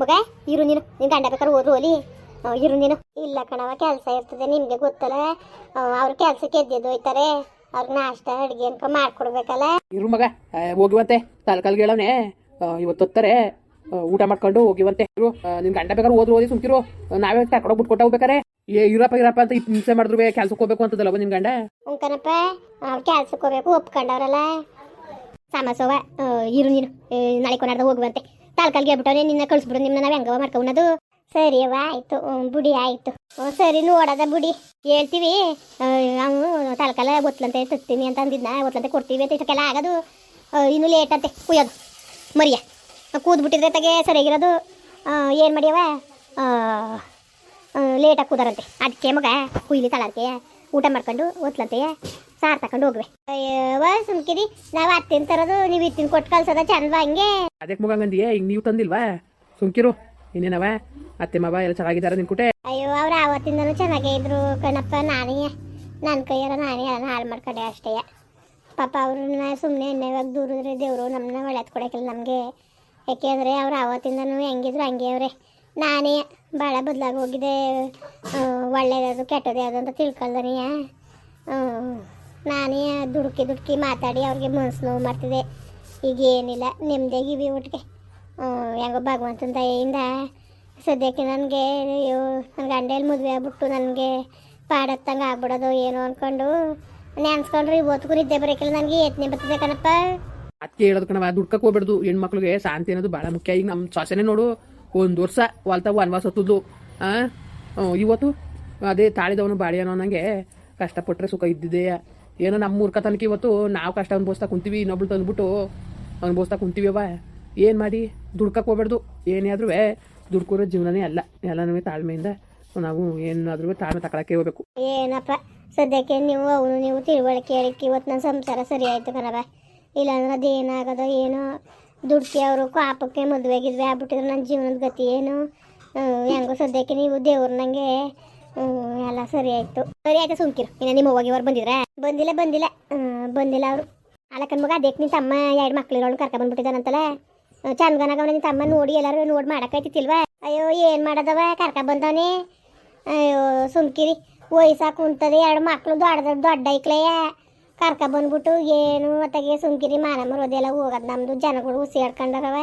ಮಗ ಇರು ನೀನು. ನಿನ್ ಗಂಡ ಬೇಕಾದ್ರೆ ಹೋದ್ರು ಹೋಲಿ. ಇರು ನೀನು. ಇಲ್ಲ ಕಣವ ಕೆಲಸ ಇರ್ತದೆ. ನಿಮಗೆ ಗೊತ್ತಲ್ಲ. ಅವ್ರ ಕೆಲಸಕ್ಕೆ ಎದ್ದೆದ್ದು ಹೋಯ್ತಾರೆ. ಅವ್ರಿಗೆ ನಾಷ್ಟ ಅಡುಗೆ ಅನ್ಕೊ ಮಾಡ್ಕೊಡ್ಬೇಕಲ್ಲ. ಇರು ಮಗ ಹೋಗಿವಂತೆ. ತಲ್ಕಲ್ಗೆ ಹೇಳವನೆ ಇವತ್ತು ಹೊತ್ತಾರೆ ಊಟ ಮಾಡ್ಕೊಂಡು ಹೋಗಿವಂತೆ. ಇರು ನಿನ್ ಗಂಡ ಬೇಕಾದ್ರೆ ಹೋದ್ರು ಓದಿ ಸುಮ್ಕಿರು. ನಾವೇ ಕರ್ಕೊಂಡು ಬಿಟ್ಕೊಟ್ಟ ಹೋಗ್ಬೇಕಾರೆ ಏ ಇರಪ್ಪ ಇರಪ್ಪ ಅಂತ ಹಿಂಸೆ ಮಾಡಿದ್ರು ಕೆಲ್ಸಕ್ಕೆ ಹೋಗ್ಬೇಕು ಅಂತದಲ್ಲ ನಿನ್ ಗಂಡ? ಉಂಕನಪ್ಪ ಅವ್ರ ಕೆಲ್ಸಕ್ಕೆ ಹೋಗ್ಬೇಕು ಒಪ್ಕೊಂಡವ್ರಲ್ಲ. ಸಮಸವ ಇರು ನೀನು. ನಾಳೆ ಕೊನಾಡ್ದ ಹೋಗುವಂತೆ. ತಾಲ್ಕಲ್ಗೆ ಬಿಟ್ಟವ್ರೆ ನಿನ್ನ ಕಳಿಸ್ಬಿಡು ನಿಮ್ಮನ್ನ ನಾವು ಹೆಂಗವ ಮಾಡ್ಕೊಳೋದು ಸರಿ, ಅವ್ವ, ಆಯ್ತು ಬುಡಿ ಆಯ್ತು. ಸರಿ ನೋಡದ ಬುಡಿ. ಹೇಳ್ತೀವಿ ಅವನು ತಲಕಾಲ ಒತ್ಲಂತೆ ತತ್ತೀನಿ ಅಂತ ಅಂದಿದ್ನ, ಒತ್ಲಂತೆ ಕೊಡ್ತೀವಿ ಅಂತ ಇಷ್ಟಕ್ಕೆಲ್ಲ ಆಗೋದು. ಇನ್ನೂ ಲೇಟ್ ಅಂತೆ, ಕುಯ್ಯೋದು. ಮರಿಯ. ಕೂದ್ಬಿಟ್ಟಿದ್ರೆ ತಗೆ ಸರಿಯಾಗಿರೋದು. ಏನು ಮಾಡ್ಯವ ಲೇಟಾಗಿ ಕೂದಾರಂತೆ. ಅದಕ್ಕೆ ಮಗ ಕುಯ್ಲಿ ತಳಕ್ಕೆ ಊಟ ಮಾಡ್ಕೊಂಡು ಒತ್ಲಂತೆ ಸಾರು ತಕೊಂಡು ಹೋಗ್ವೆ. ಅಯ್ಯವ ಸುಮ್ಕಿರಿ ನಾವು ಅತ್ತಿನ ತರೋದು ನೀವ್ ಇತ್ತಿನ ಕೊಟ್ಟು ಕಳ್ಸೋದ ಚಂದ ಹಂಗೆ? ಅದಕ್ಕೆ ಮುಗಂಗಂದಿಯೇ ಈಗ ನೀವು ತಂದಿಲ್ವಾ? ಸುಮ್ಕಿರು ಇನ್ನೇನವ? ಅತ್ತೆ ಮಾವ ಎಲ್ಲ ಚೆನ್ನಾಗಿದ್ದಾರೆ ನಿನ್ ಕುಟೆ? ಅಯ್ಯೋ ಅವ್ರ ಆವತ್ತಿಂದನೂ ಚೆನ್ನಾಗೇ ಇದ್ರು ಕಣಪ್ಪ ನಾನೇ ನನ್ನ ಕೈಯಾರ ನಾನೇ ಅದನ್ನ ಹಾಳು ಮಾಡ್ಕೊಂಡೆ ಅಷ್ಟೇ. ಪಾಪ ಅವ್ರನ್ನ ಸುಮ್ಮನೆ ಎಣ್ಣೆವಾಗ ದೂರಿದ್ರೆ ದೇವರು ನಮ್ಮನ್ನ ಒಳ್ಳೆದು ಕೊಡೋಕ್ಕಿಲ್ಲ ನಮಗೆ. ಯಾಕೆಂದರೆ ಅವ್ರು ಅವತ್ತಿಂದನು ಹೆಂಗಿದ್ರು ಹಂಗೆ ಅವರೇ. ನಾನೇ ಭಾಳ ಬದಲಾಗಿ ಹೋಗಿದೆ ಒಳ್ಳೇದು ಕೆಟ್ಟದೇ ಅದು ಅಂತ ತಿಳ್ಕೊಳ್ದನಿಯ? ನಾನೇ ದುಡುಕಿ ದುಡುಕಿ ಮಾತಾಡಿ ಅವ್ರಿಗೆ ಮನಸ್ಸು ನೋವು ಮಾಡ್ತಿದ್ದೆ. ಈಗ ಏನಿಲ್ಲ ನೆಮ್ಮದಿಯಾಗಿವಿ ಒಟ್ಟಿಗೆ ಹೆಂಗೋ ಭಗವಂತನ ದಯೆಯಿಂದ ಸದ್ಯಕ್ಕೆ ನನಗೆ, ಅಯ್ಯೋ ನನ್ನ ಗಂಡೇಲಿ ಮದುವೆ ಆಗ್ಬಿಟ್ಟು ನನಗೆ ಪಾಡತ್ತಂಗೆ ಆಗ್ಬಿಡೋದು ಏನು ಅಂದ್ಕೊಂಡು ನೆನ್ಸ್ಕೊಂಡ್ರೆ ಇವತ್ತಿಗೂ ಇದ್ದೆ ಬರೋಕ್ಕಿಲ್ಲ ನನಗೆ ಯತ್ನೆ ಬರ್ತದೆ ಕಣಪ್ಪ. ಅದಕ್ಕೆ ಹೇಳೋದು ಕಣವ ದುಡ್ಕಕ್ಕೆ ಹೋಗ್ಬಿಡ್ದು. ಹೆಣ್ಮಕ್ಳಿಗೆ ಶಾಂತಿ ಅನ್ನೋದು ಭಾಳ ಮುಖ್ಯ. ಈಗ ನಮ್ಮ ಸೊಸೆನೇ ನೋಡು, ಒಂದು ವರ್ಷ ಹೊಲ್ತ ವನವಾಸ ಹೊತ್ತದ್ದು ಇವತ್ತು ಅದೇ ತಾಳಿದವನು ಬಾಳಿಯನೋ ನನಗೆ ನಂಗೆ ಕಷ್ಟಪಟ್ಟರೆ ಸುಖ ಇದ್ದಿದೆ ಏನೋ ನಮ್ಮ ಮೂರ್ಖತನಕ್ಕೆ ಇವತ್ತು ನಾವು ಕಷ್ಟ ಅನ್ಭವಿಸ್ತಾ ಕುಂತೀವಿ, ಇನ್ನೊಬ್ಳು ತಂದ್ಬಿಟ್ಟು ಅನ್ಭವಿಸ್ತಾ ಅವ ಏನು ಮಾಡಿ? ದುಡ್ಕಕ್ಕೆ ಹೋಗ್ಬಾರ್ದು ಏನೇ ಆದ್ರೂ ದುಡ್ಕೋರೋ ಜೀವನನೇ ಅಲ್ಲ. ಎಲ್ಲನೂ ತಾಳ್ಮೆಯಿಂದ ನಾವು ಏನಾದ್ರೂ ತಾಳ್ಮೆ ತಗೊಳಕ್ಕೆ ಹೋಗ್ಬೇಕು. ಏನಪ್ಪ, ಸದ್ಯಕ್ಕೆ ನೀವು, ಅವನು ನೀವು ತಿಳುವಳಿಕೆ ಹೇಳಿಕ್ಕೆ ಇವತ್ತು ನನ್ನ ಸಂಸಾರ ಸರಿ ಆಯಿತು ಕಣವ ಇಲ್ಲಾಂದ್ರೆ ಅದೇನಾಗೋದೋ ಏನೋ. ದುಡ್ಕಿ ಅವರು ಕಾಪಕ್ಕೆ ಮದುವೆ ಗಿದ್ವೆ ಆಗ್ಬಿಟ್ಟಿದ್ರೆ. ನನ್ನ ಜೀವನದ ಗತಿ ಏನು? ಹೆಂಗೋ ಸದ್ಯಕ್ಕೆ ನೀವು ದೇವ್ರ ನನಗೆ ಎಲ್ಲ ಸರಿ ಆಯ್ತು. ಸರಿ ಆಯ್ತು ಸುಮ್ಕಿರು? ಇನ್ನ ನಿಮ್ಮ ಹೋಗಿ ಅವ್ರು ಬಂದಿದ್ರೆ? ಬಂದಿಲ್ಲ ಬಂದಿಲ್ಲ. ಬಂದಿಲ್ಲ ಅವರು. ಅಲ್ಲಕ್ಕನ್ ಮಗ ಅದಕ್ಕೆ ನಿಂತ ತಮ್ಮ ಎರಡು ಮಕ್ಳಿರೋಳು ಕರ್ಕ ಬಂದ್ಬಿಟ್ಟಿದ್ದಾನಂತಲ್ಲ? ಚಂದ್ಗನಾಗ ಅವನ ನಿಂತ ತಮ್ಮ ನೋಡಿ ಎಲ್ಲರೂ ನೋಡಿ ಮಾಡಕೈತಿಲ್ವ ಅಯ್ಯೋ, ಏನು ಮಾಡದವ? ಕರ್ಕ ಬಂದವನೇ. ಅಯ್ಯೋ, ಸುಮ್ಕಿರಿ. ವಯಸ್ಸಾ ಕುಂತದೆ, ಎರಡು ಮಕ್ಳು ದೊಡ್ಡ ದೊಡ್ಡ ಐಕ್ಲೆಯ ಕರ್ಕ ಬಂದ್ಬಿಟ್ಟು ಏನು ಮತ್ತಾಗೆ ಸುಮ್ಕಿರಿ ಮಾನ ಮರೋದೆಲ್ಲ ಹೋಗೋದು ನಮ್ಮದು ಜನಗಳು ಉಸಿಯಾಡ್ಕೊಂಡರವ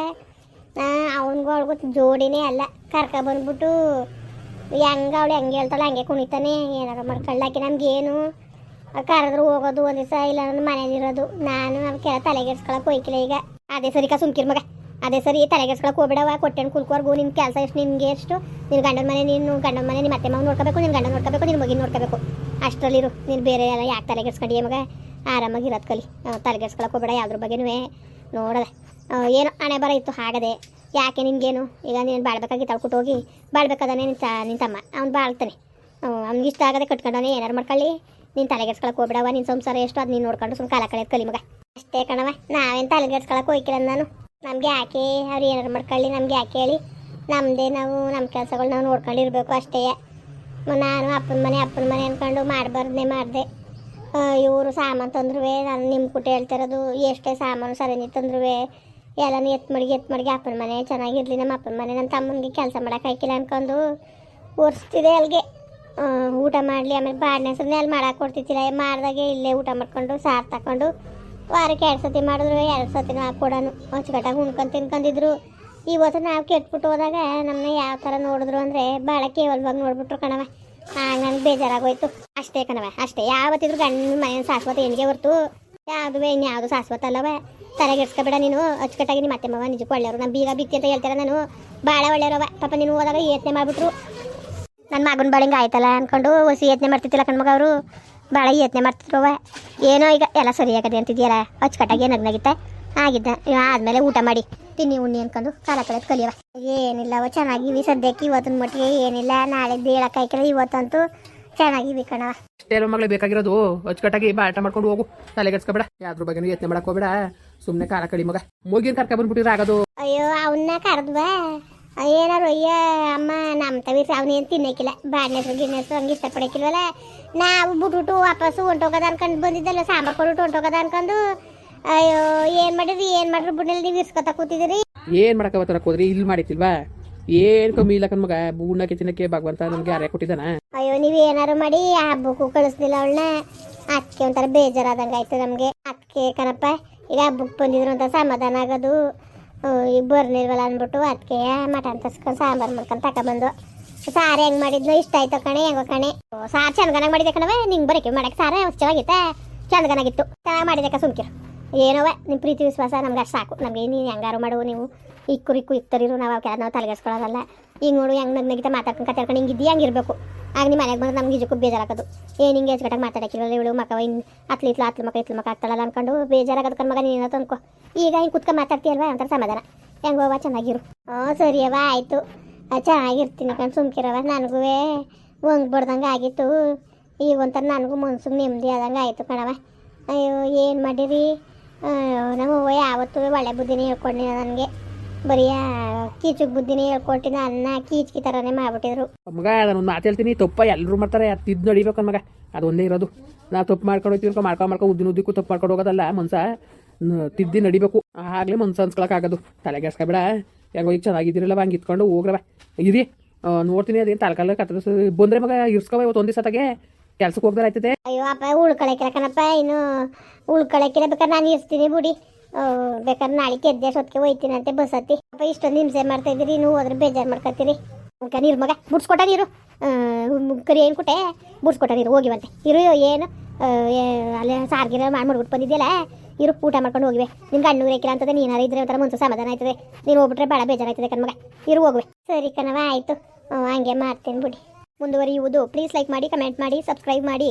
ಅವನ್ಗಳ್ಗೂ ಜೋಡಿನೇ ಅಲ್ಲ. ಕರ್ಕ ಬಂದ್ಬಿಟ್ಟು ಹೆಂಗ ಅವಳು ಹೆಂಗೆ ಹೇಳ್ತಾಳೆ ಹಂಗೆ ಕುಣಿತಾನೆ, ಏನಾರ ಮಾಡ್ಕೊಳ್ಳಾಕಿ ನಮ್ಗೇನು? ಕರೆದ್ರು ಹೋಗೋದು ಒಂದು ದಿವಸ, ಇಲ್ಲ ಅಂದ್ರೆ ಮನೇಲಿರೋದು ನಾನು ಕೆಲ ತಲೆಗೆಡ್ಸ್ಕೊಳಕ್ ಹೋಯ್ಕಿಲ್ಲ ಈಗ. ಅದೇ ಸರಿ ಸುಮ್ಕಿರ್ ಮಗ. ಅದೇ ಸರಿ ತಲೆಗೆಡ್ಸ್ಕೊಳಕ್ ಹೋಗ್ಬೇಡವ ಕೊಟ್ಟೆನ್ ಕುಲ್ಕೋರ್ಗು, ನಿನ್ ಕೆಲಸ ಎಷ್ಟು ನಿಮ್ಗೆ ಎಷ್ಟು? ನಿನ್ ಗಂಡನ ಮನೆ, ನೀನು ಗಂಡನ ಮನೆ ನಿಮ್ಮ ಅತ್ತೆ ಮಾವ ನೋಡ್ಕೋಬೇಕು, ನಿನ್ ಗಂಡ ನೋಡ್ಕೋಬೇಕು, ನಿನ್ ಮಗಿನ ನೋಡ್ಕೋಬೇಕು. ಅಷ್ಟರಲ್ಲಿರು, ನೀನು ಬೇರೆ ಎಲ್ಲ ಯಾಕೆ ತಲೆಗೆಡ್ಸ್ಕೊಂಡಿ ಮಗ? ಆರಾಮಾಗಿ ಇರೋದು ಕಲಿ. ತಲೆಗೆಡ್ಸ್ಕೊಳಕ್ ಹೋಗ್ಬೇಡ ಯಾವ್ದ್ರ ಬಗ್ಗೆನೂ ನೋಡದೆ. ಏನೋ ಹಣೆ ಬರ ಇತ್ತು ಹಾಗದೆ. ಯಾಕೆ ನಿನ್ಗೇನು ಈಗ ನೀನು ಬಾಳ್ಬೇಕಾಗಿ ತಳ್ಕೊಟ್ಟು ಹೋಗಿ, ಬಾಳ್ಬೇಕಾದಾನೆ ನಿನ್ನ ತ, ನಿನ್ ತಮ್ಮ. ಅವ್ನು ಬಾಳ್ತಾನೆ. ಅವ್ನಿಗೆ ಇಷ್ಟ ಆಗದೆ ಕಟ್ಕೊಂಡವನೇ ಏನಾರು ಮಾಡ್ಕೊಳ್ಳಿ. ನೀನು ತಲೆಗೆಡ್ಸ್ಕೊಳಕ್ಕೆ ಹೋಗ್ಬಿಡವ ನಿನ್ನ ಸಂಸಾರ ಎಷ್ಟು ಅದು ನೀನು ನೋಡ್ಕೊಂಡು ಸುಮ್ಮನೆ ಕಾಲ ಕಳೆಯೋದು ಕಲಿ ಅಷ್ಟೇ ಕಣವ ನಾವೇನು ತಲೆಗೆಡ್ಸ್ಕೊಳಕ್ಕೆ ಹೋಯ್ಕಿಲ್ಲ ನಾನು. ನಮಗೆ ಯಾಕೆ ಅವ್ರು ಏನಾರು ಮಾಡ್ಕೊಳ್ಳಿ, ನಮ್ಗೆ ಯಾಕೆ ಹೇಳಿ. ನಮ್ಮದೇ ನಾವು ನಮ್ಮ ಕೆಲಸಗಳು ನಾವು ನೋಡ್ಕೊಂಡಿರ್ಬೇಕು ಅಷ್ಟೇ. ನಾನು ಅಪ್ಪನ ಮನೆ ಅಪ್ಪನ ಮನೆ ಅಂದ್ಕೊಂಡು ಮಾಡಬಾರ್ದೇ ಮಾಡಿದೆ. ಇವರು ಸಾಮಾನು ತಂದ್ರು ನಾನು ನಿಮ್ಮ ಕುಟೆ ಹೇಳ್ತಿರೋದು, ಎಷ್ಟೇ ಸಾಮಾನು ಸರಿಯಾಗಿ ತಂದ್ರು ಎಲ್ಲನೂ ಎತ್ ಮಡಿಗೆ ಎತ್ ಮಡಿಗೆ. ಅಪ್ಪನ ಮನೆ ಚೆನ್ನಾಗಿರ್ಲಿ, ನಮ್ಮ ಅಪ್ಪನ ಮನೆ. ನಮ್ಮ ತಮ್ಮನಿಗೆ ಕೆಲಸ ಮಾಡೋಕೆ ಹಾಕಿಲ್ಲ ಅನ್ಕೊಂಡು ಒರೆಸ್ತಿದೆ ಅಲ್ಲಿಗೆ ಊಟ ಮಾಡಲಿ, ಆಮೇಲೆ ಬಾಡಿನ ಹೆಸರನ್ನೇ ಅಲ್ಲಿ ಮಾಡಕ್ಕೆ ಕೊಡ್ತಿದ್ದಿಲ್ಲ. ಮಾಡಿದಾಗೆ ಇಲ್ಲೇ ಊಟ ಮಾಡ್ಕೊಂಡು, ಸಾರು ತಗೊಂಡು ವಾರಕ್ಕೆ ಎರಡು ಸತಿ ಮಾಡಿದ್ರು, ಎರಡು ಸತಿ ಹಾಕ್ಕೊಡೋನು ಅಚ್ಚುಕಟ್ಟಾಗಿ ಉಣ್ಕೊಂಡು ತಿನ್ಕೊಂಡಿದ್ರು. ಇವತ್ತು ನಾವು ಕೆಟ್ಬಿಟ್ಟು ಹೋದಾಗ ನಮ್ಮನ್ನ ಯಾವ ಥರ ನೋಡಿದ್ರು ಅಂದರೆ ಭಾಳ ಕೇವಲವಾಗಿ ನೋಡ್ಬಿಟ್ರು ಕಣವ ಹಾಂ ನನಗೆ ಬೇಜಾರಾಗೋಯ್ತು. ಅಷ್ಟೇ ಕಣವ ಅಷ್ಟೇ. ಯಾವತ್ತಿದ್ರು ಗಂಡ ಮನೆ ಶಾಶ್ವತ ಹೆಣ್ಣಿಗೆ ಹೊರ್ತು ಯಾವುದು ಇನ್ಯಾವುದು ಶಾಶ್ವತ ಅಲ್ಲವ? ತಲೆಗೆಡ್ಸ್ಕೊಬೇಡ ನೀನು. ಅಚ್ಚುಕಟ್ಟಾಗಿ ನಿಮ್ಮ ಅತ್ತೆ ಮಾವ ನಿಜಕ್ಕೂ ಒಳ್ಳೆಯವರು. ನಮ್ಮ ಬೀಗ ಬಿತ್ತಿ ಅಂತ ಹೇಳ್ತಾರೆ ನಾನು? ಭಾಳ ಒಳ್ಳೆಯವ ಪಾಪ ನೀನು ಹೋದಾಗ ಯೋಚನೆ ಮಾಡಿಬಿಟ್ರು. ನನ್ನ ಮಗನ ಬಾಳಿಂಗ ಆಯ್ತಲ್ಲ ಅಂದ್ಕೊಂಡು ಹೊಸಿ ಯತ್ನೆ ಮಾಡ್ತಿದ್ದಿಲ್ಲ ಕಣ್ಮಗ ಅವರು. ಭಾಳ ಯತ್ನೆ ಅವ. ಏನೋ ಈಗ ಎಲ್ಲ ಸರಿಯಾಗದೆ ಅಂತಿದ್ಯಲ್ಲ. ಅಚ್ಚುಕಟ್ಟಾಗಿ ನಗ್ನಾಗಿತ್ತ. ಆಗಿದ್ದ. ಆದಮೇಲೆ ಊಟ ಮಾಡಿ. ತಿನ್ನಿ, ಉಣ್ಣಿ ಅನ್ಕೊಂಡು ಕಾಲ ಕಳೆದು ಕಲಿಯವ. ಏನಿಲ್ಲವ, ಚೆನ್ನಾಗಿವಿ ಸದ್ಯಕ್ಕೆ. ಇವತ್ತಿನ ಮಟ್ಟಿಗೆ ಏನಿಲ್ಲ. ನಾಳೆ ಹೇಳಕ್ಕಾಯ್ಕಿಲ್ಲ ಇವತ್ತಂತೂ ಚೆನ್ನಾಗಿವಿ ಕಣ ಅಷ್ಟೇ ಮಗಳೇ ಬೇಕಾಗಿರೋದು? ಅಚ್ಚುಕಟ್ಟಾಗಿ ಬಾಟ ಮಾಡ್ಕೊಂಡು ಹೋಗು. ತಲೆಗೆಡ್ಸ್ಕೊಬೇಡ ಯಾವ್ದ್ರ ಬಗ್ಗೆ ಯತ್ನ ಮಾಡಕ್ ಹೋಗ್ಬೇಡ. ಸುಮ್ಮನೆ ಕಾಲ ಕಡಿ ಮಗ. ಮುಗಿನ ಕರ್ಕ ಬಂದ್ಬಿಟ್ಟಿದ್ರೆ ಆಗೋದು. ಅಯ್ಯೋ ಅವನ್ನ ಕರೆದ್ವ ಏನಾರು ಅಯ್ಯ ಅಮ್ಮ ನಮ್ಮ ತವೀಸ್ ಅವನೇನು ತಿನ್ನಕ್ಕಿಲ್ಲ ಬಾಡಿನ ಹೆಸರು ಗಿಣ್ಣ ಹೆಸರು ಹಂಗೆ ಇಷ್ಟಪಡಕ್ಕಿಲ್ವಲ್ಲ ನಾವು ಬಿಟ್ಬಿಟ್ಟು ವಾಪಸ್ಸು ಹೊಂಟೋಗದ ಅನ್ಕೊಂಡು ಬಂದಿದ್ದಲ್ಲ ಸಾಂಬಾರ್ ಕೊಡ್ಬಿಟ್ಟು ಹೊಂಟೋಗದ ಅನ್ಕೊಂಡು. ಅಯ್ಯೋ ಏನ್ ಮಾಡಿದ್ರಿ? ಏನ್ ಮಾಡ್ರಿ? ಬಿಡ್ನಲ್ಲಿ ನೀವು ಕೂತಿದ್ರಿ? ಕೂತಿದ್ದೀರಿ ಏನ್ ಮಾಡಕ್ ಅವತ್ತರಕ್ ಹೋದ್ರಿ ಇಲ್ಲಿ ಮಾಡಿತಿಲ್ವಾ ಏನು ಕಮ್ಮಿ ಇಲ್ಲ ಕಣ್ಮಗ ತಿನ್ನಕ್ಕೆ ಭಗವಂತ ನಮ್ಗೆ ಯಾರೇ ಕೊಟ್ಟಿದ್ದಾನ. ಅಯ್ಯೋ, ನೀವ್ ಏನಾರು ಮಾಡಿ, ಆ ಬುಕ್ಕು ಕಳಿಸ್ಲಿಲ್ಲ ಅವಳನ್ನ. ಅದಕ್ಕೆ ಒಂಥರ ಬೇಜಾರಾದಂಗ ಆಯ್ತು ನಮ್ಗೆ. ಅದಕ್ಕೆ ಕಣಪ್ಪ, ಈಗ ಬುಕ್ ಬಂದಿದ್ರು ಅಂತ ಸಮಾಧಾನ ಆಗೋದು. ಈಗ ಬರ್ನಿಲ್ವಲ್ಲ ಅಂದ್ಬಿಟ್ಟು ಅದಕ್ಕೆ ಮಟನ್ ತರ್ಸ್ಕೊಂಡು ಸಾಂಬಾರು ಮಾಡ್ಕೊಂಡು ತಕೊಂಡ್ಬಂದು ಸಾರು ಹೆಂಗ್ ಮಾಡಿದ್ನೋ ಇಷ್ಟ ಆಯ್ತು ಕಣೆ, ಹೆಂಗೋ ಕಣೆ. ಸಾರ್ ಚಂದಗನಾಗಿ ಮಾಡಿದೆ ಕಣವೆ ನಿಂಗೆ ಬರಕ್ಕೆ ಮಾಡಕ್ಕೆ ಸಾರ ಚೆನ್ನಾಗಿತ್ತ ಚಂದಗನಾಗಿತ್ತು ಚೆನ್ನಾಗಿ ಮಾಡಿದೆ ಸುಮ್ಕಿರು. ಏನೋವ ನಿಮ್ ಪ್ರೀತಿ ವಿಶ್ವಾಸ ನಮ್ಗೆ ಅಷ್ಟು ಸಾಕು. ನಮ್ಗೆ ನೀನು ಹೆಂಗಾರು ಮಾಡು ನೀವು. ಇಕ್ಕು ಇಕ್ಕು ಇಕ್ತರಿರು ನಾವು ಅವ್ಕೆ ನಾವು ತಲೆಗೆಸ್ಕೊಳ್ಳೋದಲ್ಲ ಈಗ ನೋಡು, ಹೆಂಗೆ ನಗ್ ನಗಿತ ಮಾತಾಡ್ಕೊಂಡು ಕತ್ತಾಡ್ಕೊಂಡು ಹಂಗೆ ಇರಬೇಕು. ಆಗ ನಿಮ್ಮ ಮನೆಗೆ ಬಂದ್ರೆ ನಮ್ಗೆ ಈಜಕ್ಕೂ ಬೇಜಾರಾಗೋದು. ಏನು ಹಿಂಗೆ ಹೆಚ್ಚು ಮಾತಾಡಕ್ಕಿರಲ್ಲ ಇವಳು ಮಕ್ಕ ಇನ್ನು ಅತ್ಲಿ ಇತ್ಲ ಅತ್ಲ ಮಕ್ಕ ಇತ್ಲ ಮಕ್ಕ ಆಗ್ತಾಳಲ್ಲ ಅನ್ಕೊಂಡು ಬೇಜಾರಾಗೋದು ಕಣ್ ಮಗ, ನೀನು ಅನ್ಕೋ ಈಗ ಹಿಂಗೆ ಕುತ್ಕೊಂಡು ಮಾತಾಡ್ತೀಯಲ್ವಾ ಅಂತ ಸಮಾಧಾನ. ಹೆಂಗೋವ, ಚೆನ್ನಾಗಿರು. ಹ್ಞೂ ಸರಿಯವ ಆಯಿತು. ಚೆನ್ನಾಗಿರ್ತೀನಿ ಕಣ್ ಸುಮ್ಕಿರವ ನನಗೂ ಒಂಗ್ ಬಡ್ದಂಗೆ ಆಗಿತ್ತು. ಈಗ ಒಂಥರ ನನಗೂ ಮನ್ಸಿಗೆ ನೆಮ್ಮದಿ ಆದಂಗೆ ಆಯಿತು ಕಣವ ಅಯ್ಯೋ, ಏನು ಮಾಡಿರಿ? ನಮ್ಮ ಯಾವತ್ತೂ ಒಳ್ಳೆ ಬುದ್ಧಿನೇ ಹೇಳ್ಕೊಂಡಿಲ್ಲ ನನಗೆ. ಬರೀ ಕೀಚುಗ್ ಬುದ್ಧಿನೇ ಹೇಳ್ಕೊಟ್ಟಿನ ಅನ್ನ ಕೀಚ್ಕಿ ಥರನೇ ಮಾಡ್ಬಿಟ್ಟಿದ್ರು. ಮಗ ಒಂದು ಮಾತು ಹೇಳ್ತೀನಿ. ತಪ್ಪ ಎಲ್ಲರೂ ಮಾಡ್ತಾರೆ. ತಿದ್ದು ನಡಿಬೇಕು ಮಗ. ಅದೊಂದೇ ಒಂದೇ ಇರೋದು. ನಾ ತಪ್ಪು ಮಾಡ್ಕೊಂಡು ಹೋಗ್ತೀವಿ ಅನ್ಕೊ. ಮಾಡ್ಕೊಂಡು ಮಾಡ್ಕೊ ಉದ್ದಿನ ಉದ್ದಕ್ಕೂ ತಪ್ಪು ಮಾಡ್ಕೊಂಡು ಹೋಗೋದಲ್ಲ. ಮನ್ಸ ತಿದ್ದಿ ನಡಿಬೇಕು. ಆಗಲೇ ಮನ್ಸ ಅನ್ಸ್ಕೊಳಕ್ಕಾಗೋದು ತಲೆಗೆಸ್ಕೊಬೇಡ ಹೆಂಗೋ ಈಗ ಚೆನ್ನಾಗಿದ್ದೀರಲ್ಲ ಹಂಗೆ ಇತ್ಕೊಂಡು ಹೋಗ್ರವ. ಇರಿ. ಆ, ನೋಡ್ತೀನಿ ಅದೇನು ತಲೆಕಾಲ ಕತ್ತರಿಸ್ ಬಂದ್ರೆ ಮಗ ಇರ್ಸ್ಕೊವ ಇವತ್ತು ಒಂದೇ ಸತಾಗೆ ಕೆಲ್ಸಕ್ಕೆ ಹೋಗ್ದಾರ ಆಯ್ತದೆ. ಅಯ್ಯೋ ಅಪ್ಪ ಉಳ್ಕೊಳಕ್ಕಿಲ್ಲ ಕಣಪ್ಪ. ಇನ್ನು ಉಳ್ಕೊಳಕ್ಕಿಲ್ಲ ಬೇಕಾದ್ರೆ ನಾನು ಇರ್ತೀನಿ ಬಿಡಿ. ಬೇಕಾದ್ರೆ ನಾಳೆ ಕೆದ್ದೆ ಸೊತ್ತಿಗೆ ಹೋಯ್ತೀನಿ ಅಂತ ಬಸ್ ಹತ್ತಿ ಅಪ್ಪ, ಇಷ್ಟೊಂದು ಹಿಂಸೆ ಮಾಡ್ತಾ ಇದ್ದೀರಿ, ನೀವು ಅದ್ರ ಬೇಜಾರು ಮಾಡ್ಕೊತೀರಿ. ನೀರು ಮಗ, ಬುಡ್ಸ್ಕೊಟ್ಟ ನೀರು. ಕರಿ ಏನು ಕೊಟ್ಟೆ ಬುಡ್ಸ್ಕೊಟ್ಟ ನೀರು ಹೋಗಿವಂತೆ ಇರು ಏನು? ಅಲ್ಲೇ ಸಾರ್ಗಿರ ಮಾಡಿ ಮಾಡ್ಬಿಟ್ಟು ಇರು, ಊಟ ಮಾಡ್ಕೊಂಡು ಹೋಗಿವೆ. ನಿಮ್ಗೆ ಹಣ್ಣು ರೇಕಿಲ್ಲ ಅಂತದೆ, ನೀನಾರು ಇದ್ರೆ ಒಂಥರ ಮನ್ಸು ಸಮಾಧಾನ ಆಯ್ತದೆ. ನೀನು ಹೋಗ್ಬಿಟ್ರೆ ಭಾಳ ಬೇಜಾರಾಯ್ತದೆ ಕಣ್ಮಗ ಇರು, ಹೋಗುವೆ. ಸರಿ ಕಣವ ಆಯಿತು. ಹಂಗೆ ಮಾಡ್ತೀನಿ ಬಿಡಿ. ಮುಂದುವರಿಯುವುದು. ಪ್ಲೀಸ್ ಲೈಕ್ ಮಾಡಿ, ಕಮೆಂಟ್ ಮಾಡಿ, ಸಬ್ಸ್ಕ್ರೈಬ್ ಮಾಡಿ.